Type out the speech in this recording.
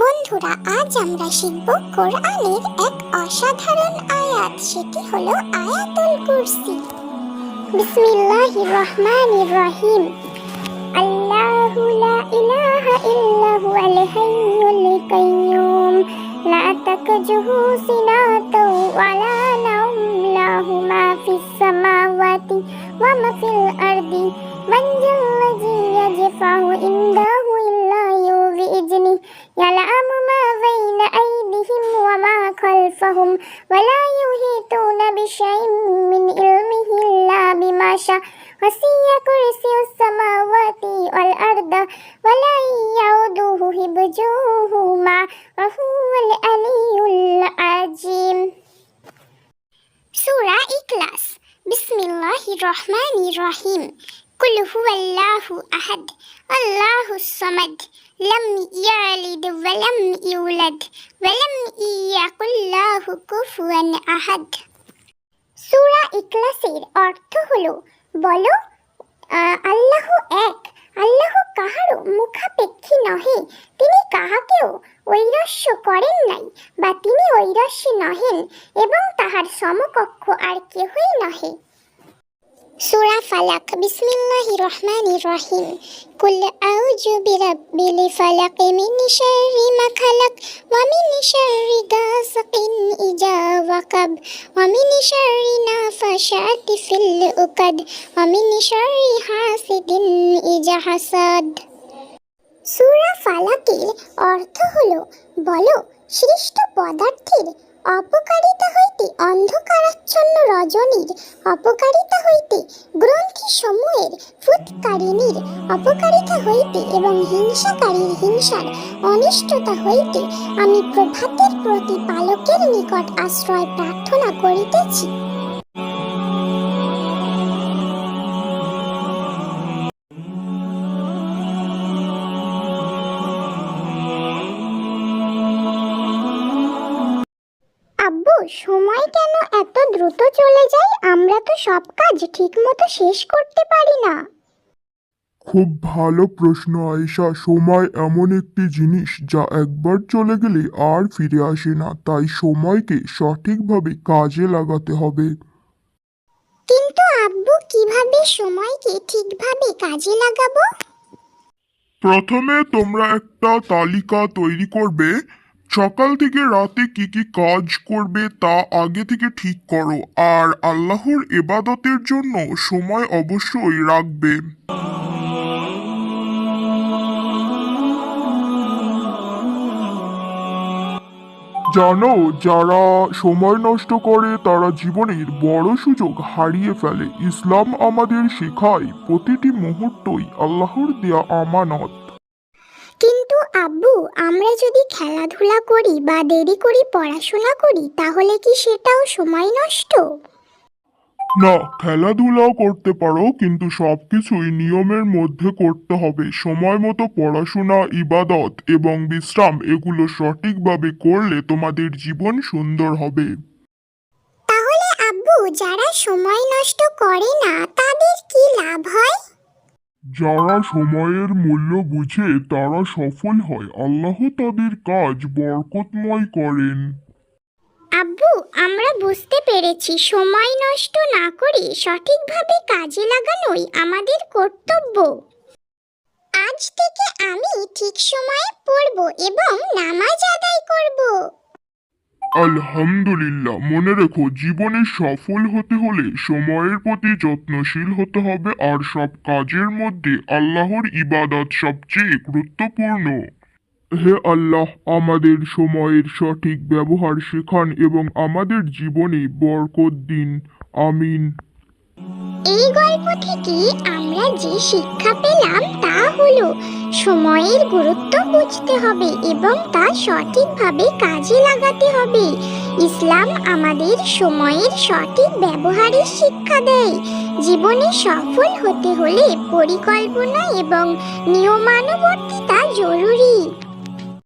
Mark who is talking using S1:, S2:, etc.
S1: বন্ধুরা, আজ আমরা শিখব কোরআনের এক অসাধারণ আয়াত। সেটি হলো আয়াতুল কুরসি। বিসমিল্লাহির রহমানির রহিম। আল্লাহু লা ইলাহা ইল্লা হুয়াল হাইয়ুল কাইয়্যুম লা তাকজুহু সিনাতু ওয়ালা নাওম লাহু মা ফিস সামাওয়াতি ওয়া মা ফিল আরদি। মান জাল্লাযী خلفهم ولا يحيطون بشيء من علمه إلا بما شاء. وسع كرسي السماوات والأرض ولا يعوده حفظهما وهو العلي العظيم سورة إخلاص. بسم الله الرحمن الرحيم. قل هو الله أحد. الله الصمد. لم يلد ولم يولد. ولم আল্লাহু কুফুয়ান আহাদ। সূরা ইখলাসের অর্থ হলো, বলো আল্লাহ এক। আল্লাহ কাহারও মুখাপেক্ষী নহে। তিনি কাহাকেও ঐরস্য করেন নাই বা তিনি ঐরস্য নহেন এবং তাহার সমকক্ষ আর কেহই নহে। সূরা ফালাক। বিসমিল্লাহির রহমানির রহিম। কুল আউযু বিরাব্বিল ফালাক মিন শাররি মা খালাক ওয়া মিন শাররি গাসিকিন ইজা ওয়াকাব ওয়া মিন শাররি নাফাশাতি ফিল উকাদ। ওয়া মিন শাররি হাসিদিন ইজা হাসাদ। সূরা ফালাকের অর্থ হলো, বলো, সৃষ্ট পদার্থের অপকারিতা হইতে অন্ধকারাচ্ছন্ন রজনীর, অপকারিতা হইতে গ্রন্থি সময়ের ফুৎকারিণীর অপকারিতা হইতে এবং হিংসাকারীর হিংসার অনিষ্টতা হইতে আমি প্রভাতের প্রতিপালকের নিকট আশ্রয় প্রার্থনা করিতেছি। সময় কেন এত দ্রুত চলে যায়? আমরা তো সব কাজ ঠিকমতো শেষ করতে পারি না।
S2: খুব ভালো প্রশ্ন আয়েশা। সময় এমন একটি জিনিস যা একবার চলে গেলে আর ফিরে আসে না। তাই সময়কে সঠিকভাবে কাজে লাগাতে হবে।
S1: কিন্তু আব্বু কীভাবে সময়কে ঠিকভাবে কাজে লাগাবো?
S2: প্রথমে তোমরা একটা তালিকা তৈরি করবে। সকাল থেকে রাতে কি কি কাজ করবে তা আগে থেকে ঠিক করো, আর আল্লাহর এবাদতের জন্য সময় অবশ্যই রাখবে। জানো, যারা সময় নষ্ট করে, তারা জীবনের বড় সুযোগ হারিয়ে ফেলে। ইসলাম আমাদের শেখায়, প্রতিটি মুহূর্তই আল্লাহর দেয়া আমানত।
S1: কিন্তু আব্বু আমরা যদি খেলাধুলা করি বা দেরি করে পড়াশোনা করি তাহলে কি সেটাও সময় নষ্ট?
S2: না খেলাধুলাও করতে পারো কিন্তু সবকিছুই নিয়মের মধ্যে করতে হবে। সময় মতো পড়াশোনা ইবাদত এবং বিশ্রাম এগুলো সঠিকভাবে করলে তোমাদের জীবন সুন্দর হবে।
S1: তাহলে আব্বু যারা সময় নষ্ট করে না তাদের কি লাভ হয়?
S2: যারা সময়ের মূল্য বুঝে তারা সফল হয়। আল্লাহ তাদের কাজ বরকতময় করেন।
S1: আব্বু, আমরা বুঝতে পেরেছি, সময় নষ্ট না করে সঠিকভাবে কাজে লাগানোই আমাদের কর্তব্য। আজ থেকে আমি ঠিক সময়ে পড়ব এবং নামাজ
S2: আলহামদুলিল্লাহ, মনে রেখো, জীবনে সফল হতে হলে সময়ের প্রতি যত্নশীল হতে হবে আর সব কাজের মধ্যে আল্লাহর ইবাদত সবচেয়ে গুরুত্বপূর্ণ। হে আল্লাহ, আমাদের সময়ের সঠিক ব্যবহার শেখান এবং আমাদের জীবনে বরকত দিন। আমিন।
S1: এই গল্প থেকে আমরা যে শিক্ষা পেলাম তা হলো সময়ের গুরুত্ব বুঝতে হবে এবং তা সঠিকভাবে কাজে লাগাতে হবে। ইসলাম আমাদের সময়ের সঠিক ব্যবহারের শিক্ষা দেয়। জীবনে সফল হতে হলে পরিকল্পনা এবং নিয়মানুবর্তিতা জরুরি।